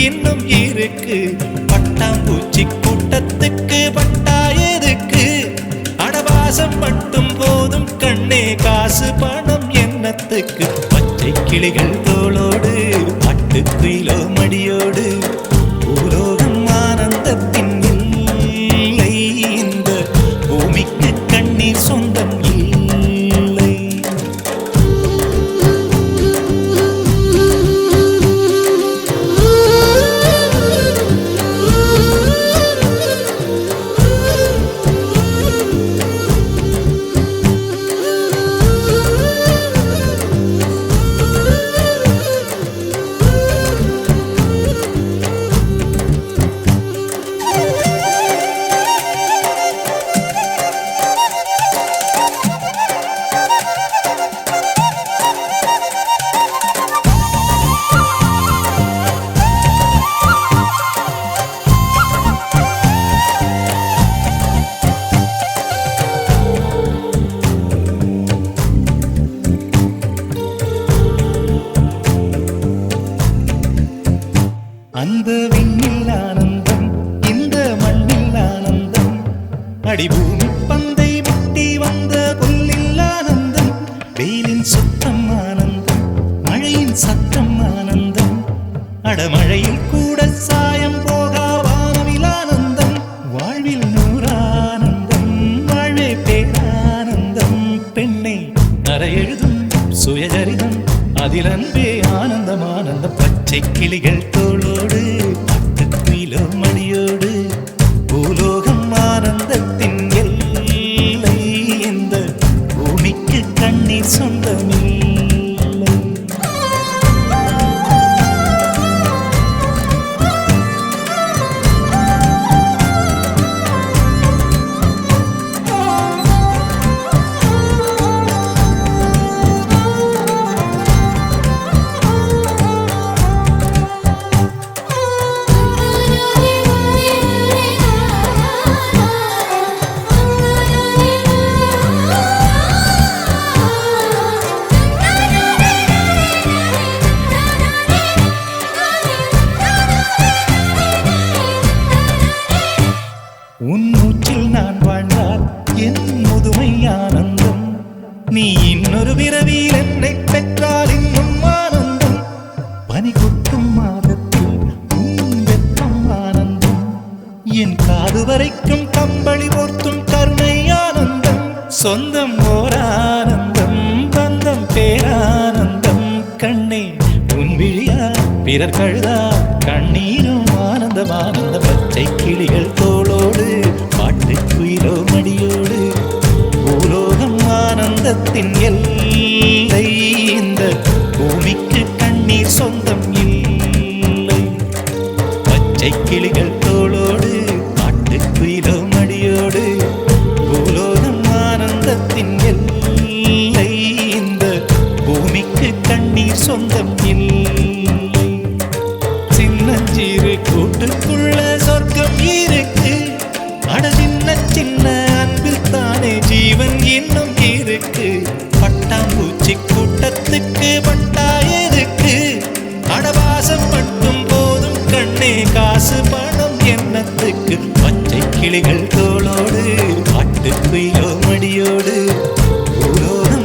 இன்னும் இருக்கு. பட்டாம்பூச்சி கூட்டத்துக்கு பட்டா எதுக்கு? அடவாசம் மட்டும் போதும் கண்ணே காசு பணம் என்னத்துக்கு? பச்சை கிளிகள் தோளோடு பட்டு குயிலோ மடியோடு. அந்த விண்ணில் ஆனந்தம் இந்த மண்ணில் ஆனந்தம். அடிபூமி பந்தை முட்டி வந்த புல்லில் ஆனந்தம். வெயிலின் சுத்தம் ஆனந்தம் மழையின் சத்தம் ஆனந்தம். அடமழையில் கூட சாயம் போகா வானவில் ஆனந்தம். வாழ்வில் நூறானந்தம் வாழ்வே பேரானந்தம். பெண்ணை அறையெழுதும் சுயசரிதம் அதில் அன்பே ஆனந்தம் ஆனந்தம். பச்சை கிளிகள் தோழும் என் காது வரைக்கும் கம்பளி போர்த்தும் கருணை ஆனந்தம் சொந்தம் ஓர் ஆனந்தம் பந்தம் பேரானந்தம் கண்ணே உன் விழியா பிறர் கழுதா கண்ணீரும் ஆனந்தம் ஆனந்த பச்சை கிளிகள் தோளோடு பாட்டுக்குயிரோ மடியோடு பூலோகம் ஆனந்தத்தின் எல்லை. இந்த பூமிக்கு கண்ணீர் சொந்தம் இல்லை. பச்சை கிளிகள் മടിയോ മടിയോട് ഓരോന്നും